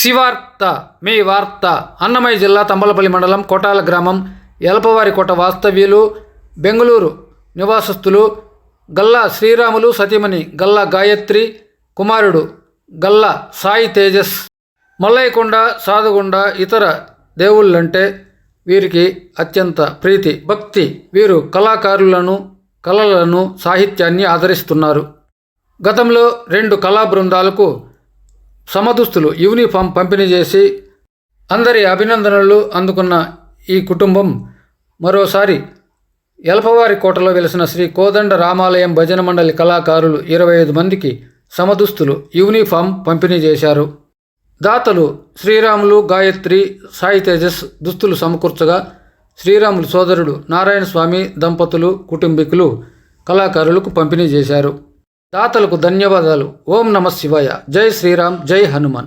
శివార్త మీ వార్త అన్నమయ్య జిల్లా తంబలపల్లి మండలం కోటాల గ్రామం ఎలపవారి కోట వాస్తవ్యులు బెంగళూరు నివాసస్తులు గల్లా శ్రీరాములు సతీమణి గల్లా గాయత్రి కుమారుడు గల్లా సాయి తేజస్ మల్లయ్యకొండ సాధుగుండ ఇతర దేవుళ్ళంటే వీరికి అత్యంత ప్రీతి భక్తి. వీరు కళాకారులను కళలను సాహిత్యాన్ని ఆదరిస్తున్నారు. గతంలో రెండు కళా బృందాలకు సమదుస్తులు యూనిఫామ్ పంపిణీ చేసి అందరి అభినందనలు అందుకున్న ఈ కుటుంబం మరోసారి ఎలపవారి కోటలో వెలిసిన శ్రీ కోదండ రామాలయం భజన మండలి కళాకారులు ఇరవై ఐదు మందికి సమదుస్తులు యూనిఫామ్ పంపిణీ చేశారు. దాతలు శ్రీరాములు గాయత్రి సాయి తేజస్ దుస్తులు సమకూర్చగా శ్రీరాములు సోదరుడు నారాయణ స్వామి దంపతులు కుటుంబీకులు కళాకారులకు పంపిణీ చేశారు. దాతలకు ధన్యవాదాలు. ఓం నమ శివాయ. జై శ్రీరామ్ జై హనుమాన్.